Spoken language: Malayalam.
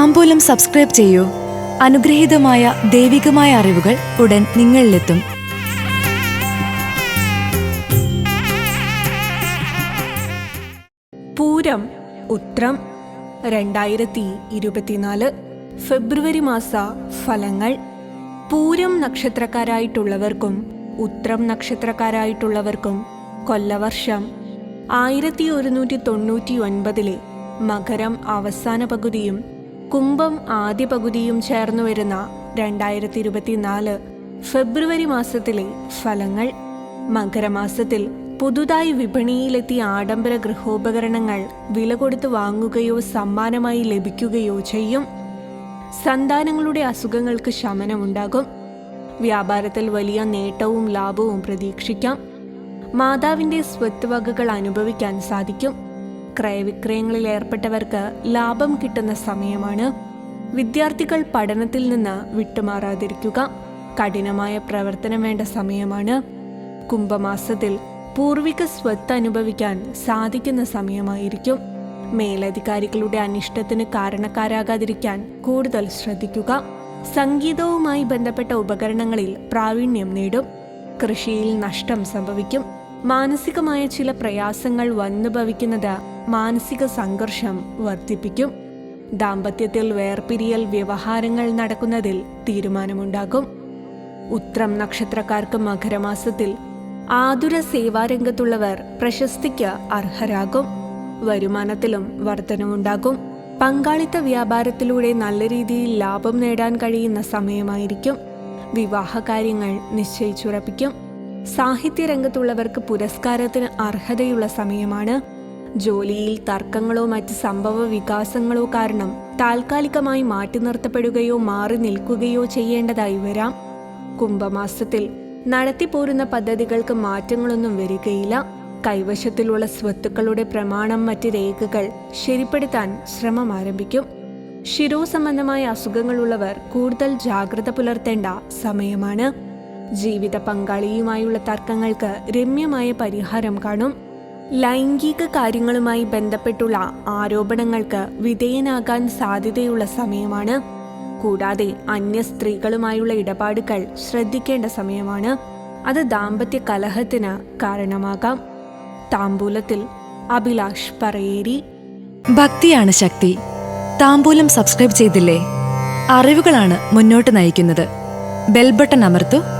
താമ്പൂലം സബ്സ്ക്രൈബ് ചെയ്യൂ. അനുഗ്രഹീതമായ ദൈവികമായ അറിവുകൾ ഉടൻ നിങ്ങളിലെത്തും. പൂരം ഉത്രം രണ്ടായിരത്തി ഇരുപത്തിനാല് ഫെബ്രുവരി മാസ ഫലങ്ങൾ. പൂരം നക്ഷത്രക്കാരായിട്ടുള്ളവർക്കും ഉത്രം നക്ഷത്രക്കാരായിട്ടുള്ളവർക്കും കൊല്ലവർഷം ആയിരത്തി ഒരുന്നൂറ്റി തൊണ്ണൂറ്റി ഒൻപതിലെ മകരം അവസാന പകുതിയും കുംഭം ആദ്യ പകുതിയും ചേർന്നു വരുന്ന രണ്ടായിരത്തി ഇരുപത്തിനാല് ഫെബ്രുവരി മാസത്തിലെ ഫലങ്ങൾ മകരമാസത്തിൽ പുതുതായി വിപണിയിലെത്തിയ ആഡംബര ഗൃഹോപകരണങ്ങൾ വില കൊടുത്ത് വാങ്ങുകയോ സമ്മാനമായി ലഭിക്കുകയോ ചെയ്യും. സന്താനങ്ങളുടെ അസുഖങ്ങൾക്ക് ശമനമുണ്ടാകും. വ്യാപാരത്തിൽ വലിയ നേട്ടവും ലാഭവും പ്രതീക്ഷിക്കാം. മാതാവിന്റെ സ്വത്ത് വകകൾ അനുഭവിക്കാൻ സാധിക്കും. ക്രയവിക്രയങ്ങളിൽ ഏർപ്പെട്ടവർക്ക് ലാഭം കിട്ടുന്ന സമയമാണ് വിദ്യാർത്ഥികൾ പഠനത്തിൽ നിന്ന് വിട്ടുമാറാതിരിക്കുക. കഠിനമായ പ്രവർത്തനം വേണ്ട സമയമാണ്. കുംഭമാസത്തിൽ പൂർവിക സ്വത്ത് അനുഭവിക്കാൻ സാധിക്കുന്ന സമയമായിരിക്കും. മേലധികാരികളുടെ അനിഷ്ടത്തിന് കാരണക്കാരാകാതിരിക്കാൻ കൂടുതൽ ശ്രദ്ധിക്കുക. സംഗീതവുമായി ബന്ധപ്പെട്ട ഉപകരണങ്ങളിൽ പ്രാവീണ്യം നേടും. കൃഷിയിൽ നഷ്ടം സംഭവിക്കും. മാനസികമായ ചില പ്രയാസങ്ങൾ വന്നു ഭവിക്കുന്നത് മാനസിക സംഘർഷം വർദ്ധിപ്പിക്കും. ദാമ്പത്യത്തിൽ വേർപിരിയൽ വ്യവഹാരങ്ങൾ നടക്കുന്നതിൽ തീരുമാനമുണ്ടാകും. ഉത്രം നക്ഷത്രക്കാർക്ക് മകരമാസത്തിൽ ആതുര സേവാരംഗത്തുള്ളവർ പ്രശസ്തിക്ക് അർഹരാകും. വരുമാനത്തിലും വർധനവുണ്ടാകും പങ്കാളിത്ത വ്യാപാരത്തിലൂടെ നല്ല രീതിയിൽ ലാഭം നേടാൻ കഴിയുന്ന സമയമായിരിക്കും. വിവാഹകാര്യങ്ങൾ നിശ്ചയിച്ചുറപ്പിക്കും. സാഹിത്യരംഗത്തുള്ളവർക്ക് പുരസ്കാരത്തിന് അർഹതയുള്ള സമയമാണ്. ജോലിയിൽ തർക്കങ്ങളോ മറ്റ് സംഭവ വികാസങ്ങളോ കാരണം താൽക്കാലികമായി മാറ്റി നിർത്തപ്പെടുകയോ മാറി നിൽക്കുകയോ ചെയ്യേണ്ടതായി വരാം. കുംഭമാസത്തിൽ നടത്തിപ്പോരുന്ന പദ്ധതികൾക്ക് മാറ്റങ്ങളൊന്നും വരികയില്ല. കൈവശത്തിലുള്ള സ്വത്തുക്കളുടെ പ്രമാണം മറ്റ് രേഖകൾ ശരിപ്പെടുത്താൻ ശ്രമം ആരംഭിക്കും. ശിരോസംബന്ധമായ അസുഖങ്ങളുള്ളവർ കൂടുതൽ ജാഗ്രത പുലർത്തേണ്ട സമയമാണ്. ജീവിത പങ്കാളിയുമായുള്ള തർക്കങ്ങൾക്ക് രമ്യമായ പരിഹാരം കാണും. ലൈംഗിക കാര്യങ്ങളുമായി ബന്ധപ്പെട്ടുള്ള ആരോപണങ്ങൾക്ക് വിധേയനാകാൻ സാധ്യതയുള്ള സമയമാണ്. കൂടാതെ അന്യ സ്ത്രീകളുമായുള്ള ഇടപാടുകൾ ശ്രദ്ധിക്കേണ്ട സമയമാണ്. അത് ദാമ്പത്യ കലഹത്തിന് കാരണമാകാം. താമ്പൂലത്തിൽ അഭിലാഷ് പറയേരി. ഭക്തിയാണ് ശക്തി. താമ്പൂലം സബ്സ്ക്രൈബ് ചെയ്തില്ലേ? അറിവുകളാണ് മുന്നോട്ട് നയിക്കുന്നത്. ബെൽബട്ടൺ അമർത്തു.